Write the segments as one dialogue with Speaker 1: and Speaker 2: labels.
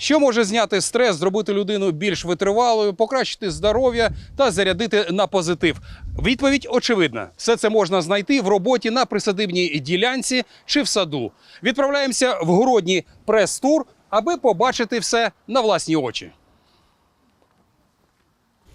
Speaker 1: Що може зняти стрес, зробити людину більш витривалою, покращити здоров'я та зарядити на позитив? Відповідь очевидна: все це можна знайти в роботі на присадибній ділянці чи в саду. Відправляємося в городній прес-тур, аби побачити все на власні очі.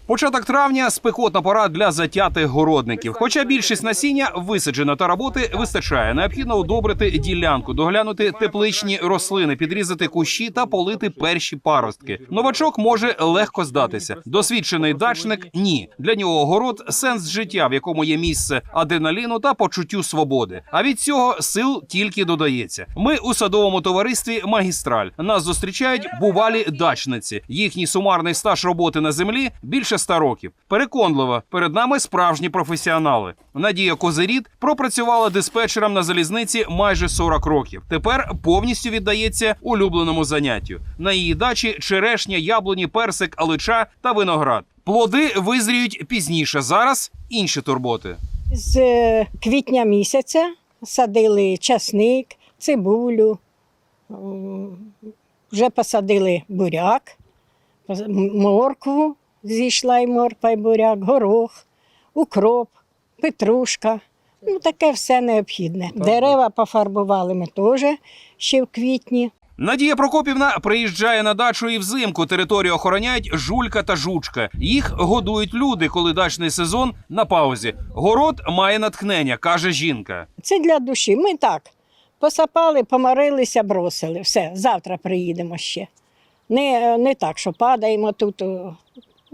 Speaker 1: Початок травня спекотна пора для затятих городників. Хоча більшість насіння висаджено та роботи вистачає. Необхідно удобрити ділянку, доглянути тепличні рослини, підрізати кущі та полити перші паростки. Новачок може легко здатися. Досвідчений дачник ні. Для нього город сенс життя, в якому є місце адреналіну та почуттю свободи. А від цього сил тільки додається. Ми у садовому товаристві Магістраль. Нас зустрічають бувалі дачниці. Їхній сумарний стаж роботи на землі більше 100 років. Переконливо, перед нами справжні професіонали. Надія Козиріт пропрацювала диспетчером на залізниці майже 40 років. Тепер повністю віддається улюбленому заняттю. На її дачі черешня, яблуні, персик, алича та виноград. Плоди визріють пізніше. Зараз інші турботи.
Speaker 2: З е, квітня місяця садили часник, цибулю, вже посадили буряк, моркву, зійшла і морква, і буряк, горох, укроп, петрушка. Ну, таке все необхідне. Дерева пофарбували ми теж ще в квітні.
Speaker 1: Надія Прокопівна приїжджає на дачу і взимку. Територію охороняють жулька та жучка. Їх годують люди, коли дачний сезон на паузі. Город має натхнення, каже жінка.
Speaker 2: Це для душі. Ми так посапали, помарилися, бросили. Все, завтра приїдемо ще. Не, не так, що падаємо тут.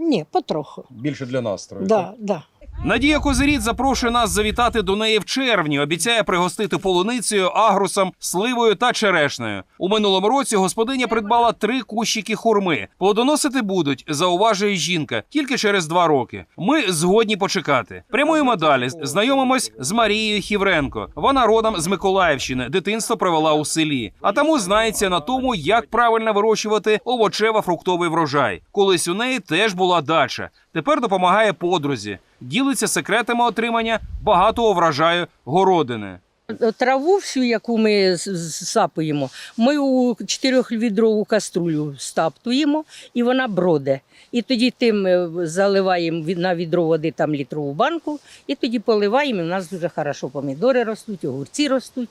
Speaker 2: Ні, потроху.
Speaker 1: Більше для настрою.
Speaker 2: Да, да.
Speaker 1: Надія Козиріт запрошує нас завітати до неї в червні. Обіцяє пригостити полуницею, агрусом, сливою та черешнею. У минулому році господиня придбала три кущики хурми. Плодоносити будуть, зауважує жінка, тільки через два роки. Ми згодні почекати. Прямуємо далі. Знайомимось з Марією Хівренко. Вона родом з Миколаївщини. Дитинство провела у селі, а тому знається на тому, як правильно вирощувати овочево-фруктовий врожай. Колись у неї теж була дача. Тепер допомагає подрузі. Ділиться секретами отримання багатого врожаю городини.
Speaker 3: Траву всю, яку ми сапуємо, ми у 4-відрову каструлю стаптуємо, і вона броде. І тоді тим е, заливаємо на відро води там літрову банку, і тоді поливаємо. і в нас дуже хорошо помідори ростуть, огурці ростуть.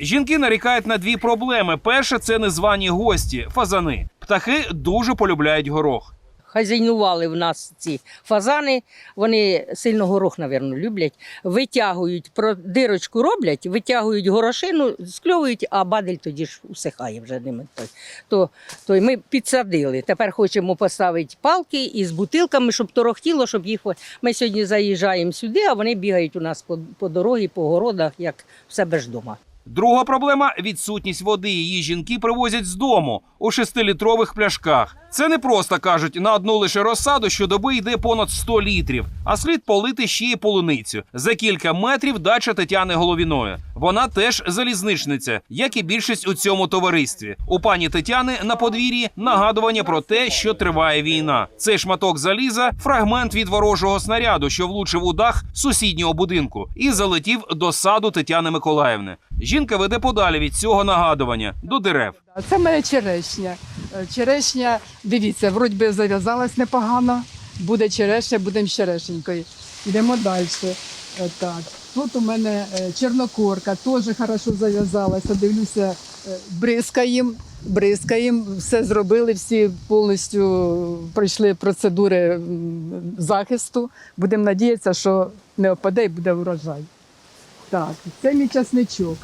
Speaker 1: Жінки нарікають на дві проблеми: перше це незвані гості фазани. Птахи дуже полюбляють горох.
Speaker 3: Хазяйнували в нас ці фазани, вони сильно горох, напевно, люблять. Витягують, про дирочку роблять, витягують горошину, скльовують, а бадель тоді ж усихає вже ними. То, то, то ми підсадили. Тепер хочемо поставити палки із бутилками, щоб торохтіло, щоб їх. Ми сьогодні заїжджаємо сюди, а вони бігають у нас по, по дорозі, по городах, як в себе ж вдома.
Speaker 1: Друга проблема відсутність води. Її жінки привозять з дому у шестилітрових пляшках. Це не просто кажуть на одну лише розсаду, щодоби йде понад 100 літрів, а слід полити ще й полуницю. За кілька метрів дача Тетяни Головіної. Вона теж залізничниця, як і більшість у цьому товаристві. У пані Тетяни на подвір'ї нагадування про те, що триває війна. Цей шматок заліза фрагмент від ворожого снаряду, що влучив у дах сусіднього будинку, і залетів до саду Тетяни Миколаївни. Жінка веде подалі від цього нагадування до дерев.
Speaker 4: Це мене черешня. Черешня, дивіться, вроді би зав'язалась непогано. Буде черешня, будемо черешенькою. Йдемо далі. Так. Тут у мене е, чорнокорка, теж хорошо зав'язалася. Дивлюся, е, бризкаємо, бризкаємо, все зробили, всі повністю пройшли процедури захисту. Будемо надіятися, що не опаде і буде врожай. Так, це мій часничок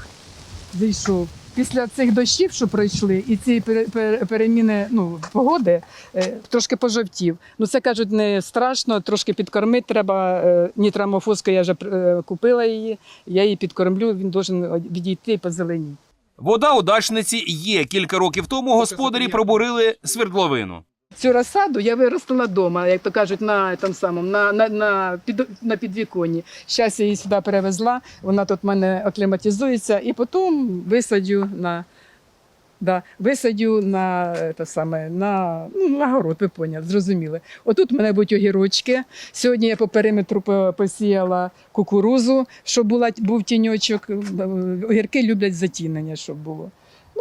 Speaker 4: зійшов. Після цих дощів, що пройшли, і ці пере- пере- переміни ну, погоди, е, трошки пожовтів. Ну це кажуть, не страшно, трошки підкормити треба. Нітрамофоска я вже е, купила її, я її підкормлю, він должен відійти і позеленіти.
Speaker 1: Вода у дачниці є. Кілька років тому господарі пробурили свердловину.
Speaker 4: Цю розсаду я виростила вдома, як то кажуть, на там самому на, на, на, під, на підвіконні. Зараз я її сюди перевезла, вона тут в мене акліматизується, і потім висадю на. Да, висадю на, е, те саме, на, ну, на город, ви поняли, зрозуміли. Отут в мене будуть огірочки. Сьогодні я по периметру посіяла кукурузу, щоб була, був тіньочок. Огірки люблять затінення, щоб було.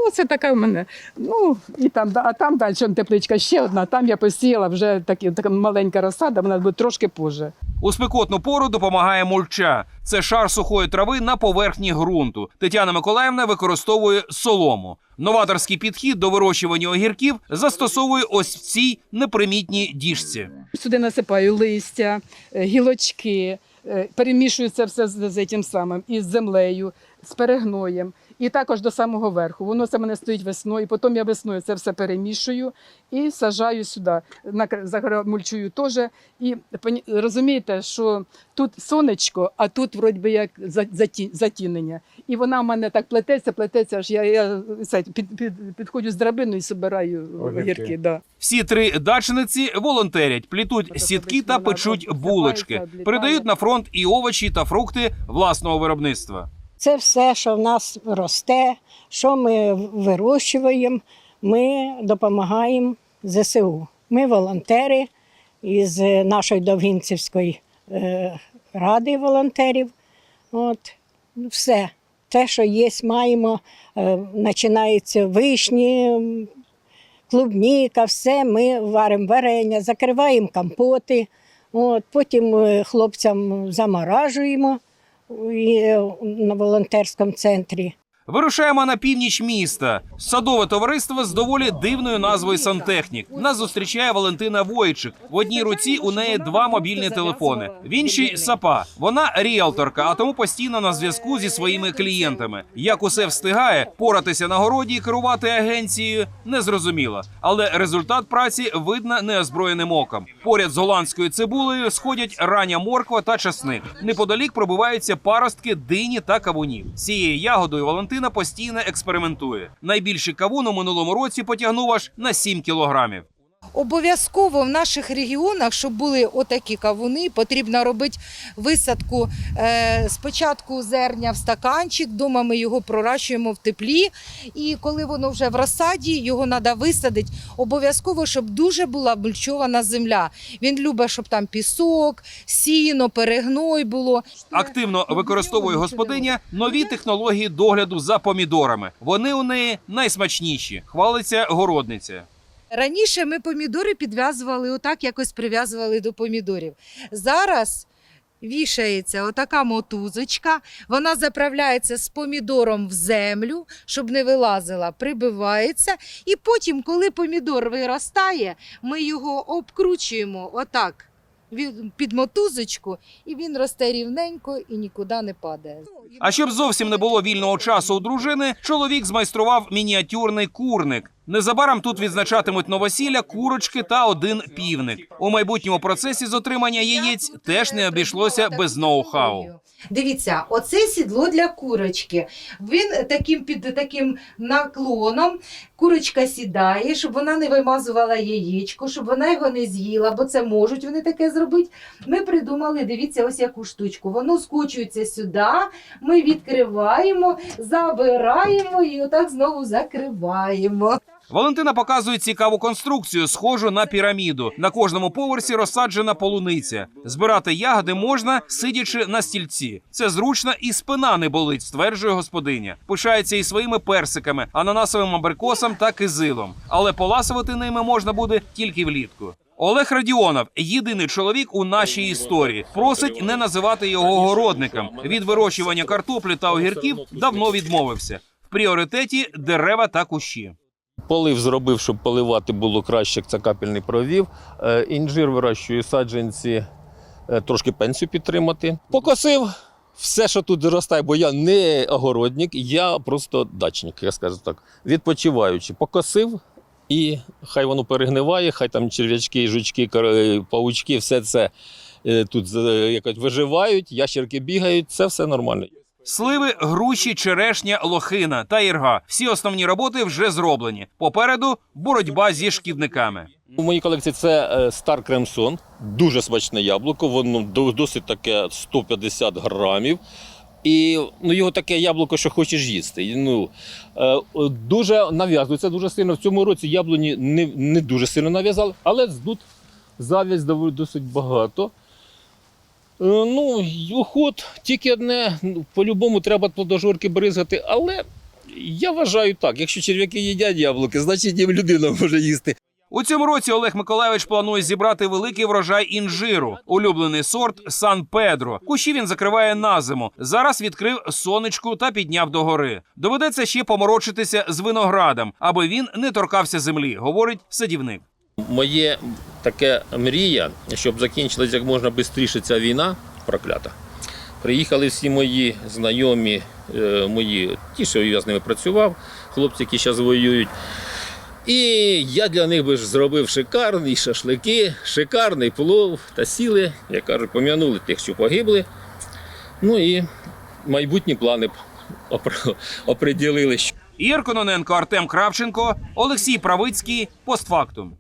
Speaker 4: Ну це така в мене. Ну, і там, а там далі тепличка ще одна. Там я посіяла вже такі, така маленька розсада, вона буде трошки позже.
Speaker 1: У спекотну пору допомагає мульча. Це шар сухої трави на поверхні ґрунту. Тетяна Миколаївна використовує солому. Новаторський підхід до вирощування огірків застосовує ось в цій непримітній діжці.
Speaker 4: Сюди насипаю листя, е, гілочки, е, перемішую це все з, з цим самим, із землею, з перегноєм. І також до самого верху. Воно це в мене стоїть весною. і Потім я весною це все перемішую і сажаю сюди. Загромульчую теж. І розумієте, що тут сонечко, а тут вроді би як за- затінення. І вона в мене так плететься, плететься, аж я, я це, під, під, підходжу з драбиною і собираю
Speaker 5: Огірки.
Speaker 4: огірки. Да.
Speaker 1: Всі три дачниці волонтерять, плітуть сітки та печуть булочки, передають на фронт і овочі та фрукти власного виробництва.
Speaker 2: Це все, що в нас росте, що ми вирощуємо, ми допомагаємо ЗСУ. Ми волонтери із нашої Довгінцівської е, ради волонтерів. От, все. Те, що є, маємо, е, починаються вишні, клубніка, все. Ми варимо варення, закриваємо компоти. От, потім е, хлопцям заморажуємо на волонтерському центрі.
Speaker 1: Вирушаємо на північ міста. Садове товариство з доволі дивною назвою Сантехнік. Нас зустрічає Валентина Войчик. В одній руці у неї два мобільні телефони. В іншій сапа. Вона ріелторка, а тому постійно на зв'язку зі своїми клієнтами. Як усе встигає, поратися на городі і керувати агенцією незрозуміло. Але результат праці видно неозброєним оком. Поряд з голландською цибулею сходять рання морква та часник. Неподалік пробиваються паростки дині та кавунів. Цією ягодою Валентина постійно експериментує. Найбільший кавун у минулому році потягнув аж на 7 кілограмів.
Speaker 6: Обов'язково в наших регіонах, щоб були отакі кавуни, потрібно робити висадку е, спочатку зерня в стаканчик, дома ми його проращуємо в теплі. І коли воно вже в розсаді, його треба висадити. Обов'язково, щоб дуже була мульчована земля. Він любить, щоб там пісок, сіно, перегной було.
Speaker 1: Активно використовує господиня нові технології догляду за помідорами. Вони у неї найсмачніші. Хвалиться городниця.
Speaker 6: Раніше ми помідори підв'язували отак, якось прив'язували до помідорів. Зараз вішається отака мотузочка, вона заправляється з помідором в землю, щоб не вилазила, прибивається. І потім, коли помідор виростає, ми його обкручуємо отак. Під мотузочку, і він росте рівненько і нікуди не падає.
Speaker 1: А щоб зовсім не було вільного часу у дружини, чоловік змайстрував мініатюрний курник. Незабаром тут відзначатимуть новосілля, курочки та один півник. У майбутньому процесі з отримання яєць теж не обійшлося без ноу-хау.
Speaker 6: Дивіться, оце сідло для курочки. Він таким під таким наклоном. Курочка сідає, щоб вона не вимазувала яєчко, щоб вона його не з'їла, бо це можуть вони таке зробити. Ми придумали, дивіться, ось яку штучку. Воно скочується сюди, ми відкриваємо, забираємо і отак знову закриваємо.
Speaker 1: Валентина показує цікаву конструкцію, схожу на піраміду. На кожному поверсі розсаджена полуниця. Збирати ягоди можна, сидячи на стільці. Це зручно і спина не болить, стверджує господиня. Пишається і своїми персиками, ананасовим абрикосом та кизилом. Але поласувати ними можна буде тільки влітку. Олег Радіонов єдиний чоловік у нашій історії. Просить не називати його городником. Від вирощування картоплі та огірків давно відмовився. В пріоритеті дерева та кущі.
Speaker 5: Полив зробив, щоб поливати було краще, як це капельний провів. Е, Інжир вирощую саджанці, е, трошки пенсію підтримати. Покосив все, що тут зростає, бо я не огородник, я просто дачник, я скажу так. Відпочиваючи, покосив. І хай воно перегниває, хай там черв'ячки, жучки, паучки, все це е, тут е, якось виживають, ящерки бігають, це все нормально.
Speaker 1: Сливи, груші, черешня, лохина та ірга. Всі основні роботи вже зроблені. Попереду боротьба зі шкідниками.
Speaker 5: У моїй колекції це е, Стар Кремсон, дуже смачне яблуко, воно досить таке 150 грамів. І ну, його таке яблуко, що хочеш їсти. Ну, е, дуже нав'язується дуже сильно. В цьому році яблуні не, не дуже сильно нав'язали, але тут зав'язь досить багато. Е, ну, уход тільки одне, по-любому треба плодожорки бризгати, але Я вважаю так, якщо черв'яки їдять яблуки, значить їм людина може їсти.
Speaker 1: У цьому році Олег Миколайович планує зібрати великий врожай інжиру. Улюблений сорт Сан Педро. Кущі він закриває на зиму. Зараз відкрив сонечку та підняв догори. Доведеться ще поморочитися з виноградом, аби він не торкався землі, говорить садівник.
Speaker 5: Моє таке мрія, щоб закінчилась як можна швидше ця війна проклята. Приїхали всі мої знайомі, е, мої, ті, що я з ними працював, хлопці, які зараз воюють. І я для них би ж зробив шикарні шашлики, шикарний плов та сіли, як кажуть, пом'янули тих, що погибли. Ну і майбутні плани оприділили.
Speaker 1: Ігор Кононенко, Артем Кравченко, Олексій Правицький. Постфактум.